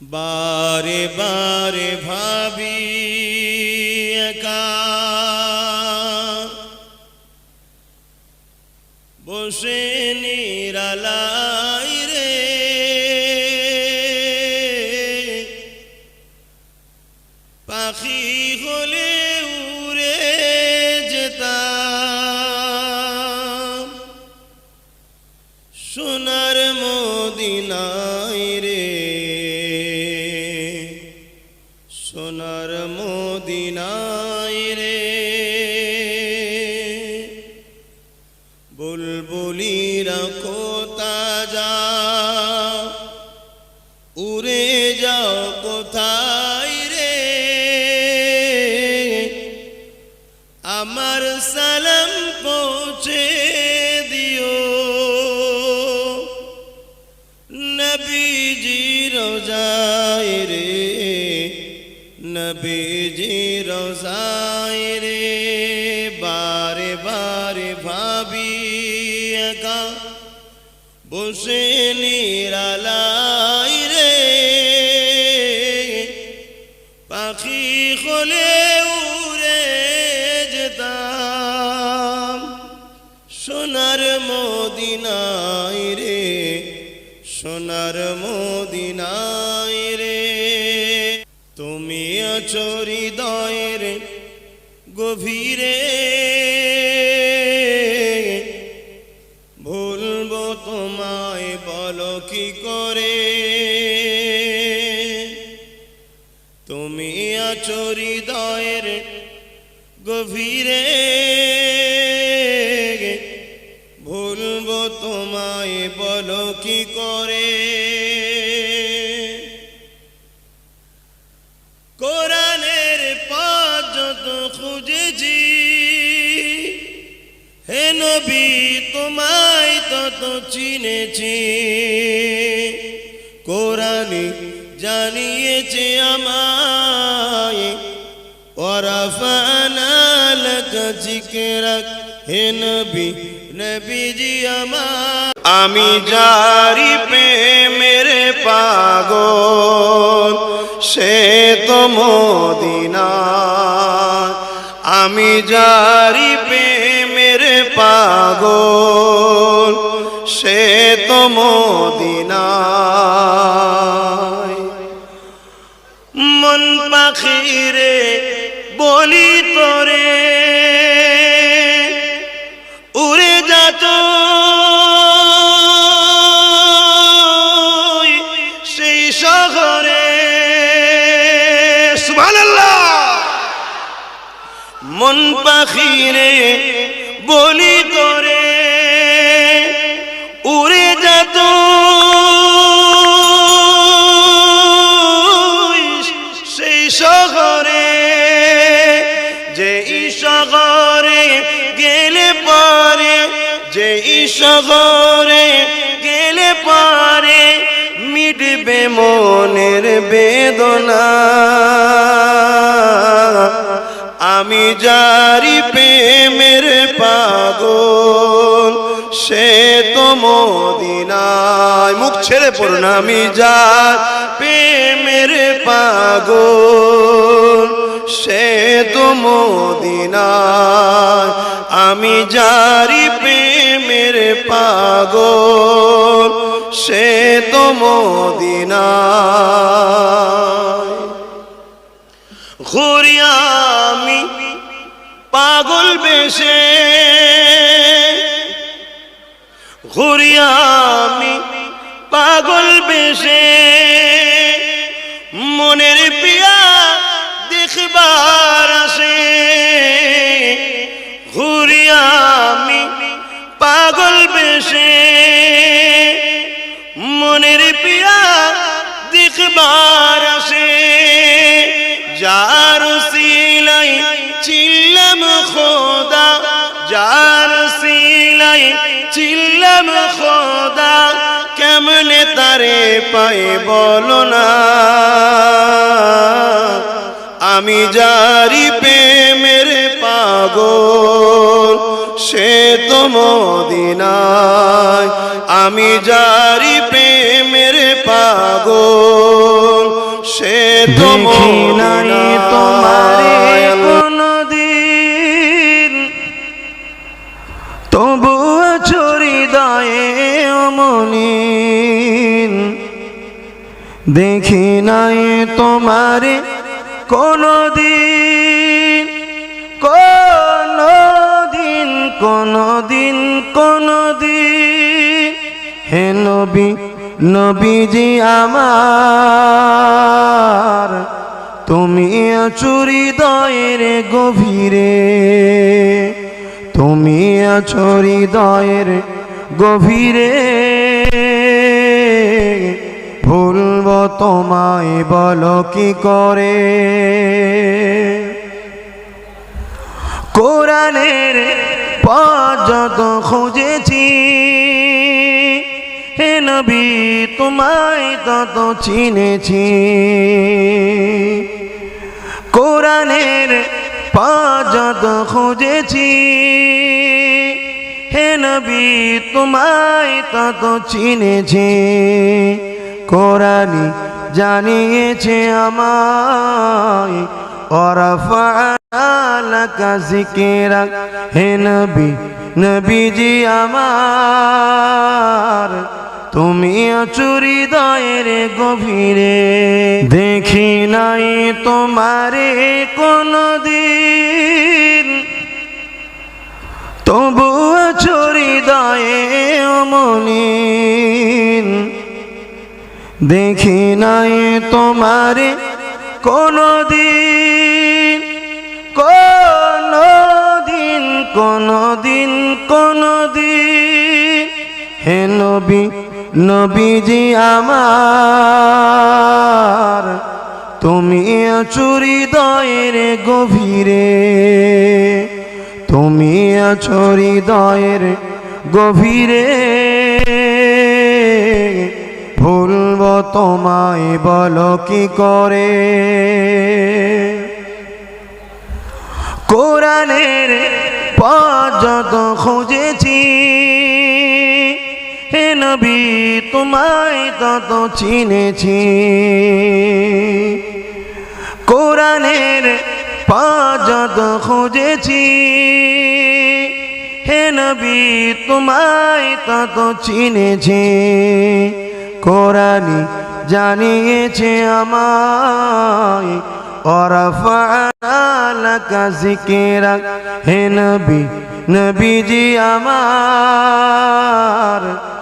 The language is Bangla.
বারে বারে ভাবি উড়ে যাও কোথায় রে? আমার সালাম পৌঁছে দিও। নবীজি রোজায় রে, নবীজি রোজায় রে, বারে বারে ভাবি একা বসে নিরালাই মদিনায় রে। তুমি আছো হৃদয়ের গভীরে। ভুলবো তোমায় বলো কি করে? তুমি আছো হৃদয়ের গভীরে। তত চিনেছি। কোরআনে জানিয়েছে আমায়। ওরাফানা জিকরাক হে নবী নবীজি আমার। আমি জারি পে মেরে পাগল সে তো মদিনা আমি জারি পে মেরে পাগল শহরে। মন পাখিরে বলি মিটবে মনের বেদনা। আমি জারি প্রেমের পাগল, সে তো মদিনায় মুখ ছেড়ে পড়ুন। আমি যার প্রেমের পাগল, সে তো মদিনায় আমি জারি প্রেমের পাগল। সে তো মদিনায়। ঘুরি আমি পাগল বেশে। ঘুরিয়ামি আমি পাগল বেশে। মনের পিয়া দেখবার আসে। যার সিলাই চিল্লাম খোদা, যার সিলাই চিল্লাম খোদা, কেমনে তারে পাই বলো না। আমি জারি প্রেমের পাগল, সে তো মদিনায়। আমি জারি দেখি নাই তোমারে। কোনদিন। তবু চরি দয়ে অমনিন। দেখি নাই তোমারে কোনদিন। কোনদিন কোনদিন কোনদিন। হে নবী নবীজি আমার তুমি চুরি দয়ের গভীরে, তুমি দয়ের গভীরে। ভুলব তোমায় বল কি করে? কোরআনের পর্যত খুঁজেছি হে নবী, তোমায় তত চিনেছি। কোরআনের পর্যত খুঁজেছি। হে নবী, তোমায় তত চিনেছি। কোরআনি জানিয়েছে আমায় ওরফালাকা জিকিরা। হে নবী, নবীজি আমার তুমি চুরি দয়ের গভীরে। দেখি নাই তোমারে কোনদিন। তবু চুরি দয়ে দেখি নাই তোমারে কোনদিন। কোনদিন কোনদিন কোনদিন। হে নবী নবীজি আমার, তুমি চুরি দয়ের গভীরে, তুমি চুরি দয়ের গভীরে। ভুলব তোমায় বলো কি করে? কোরআনের যত খুঁজেছি হে নবী, তোমায় তত চিনেছি। কোরআনের পর্যত খুঁজেছি। হে নবী, তোমায় তত চিনেছি। কোরআনি জানিয়েছে আমায় জিকিরা হে নবী, নবীজি আমার।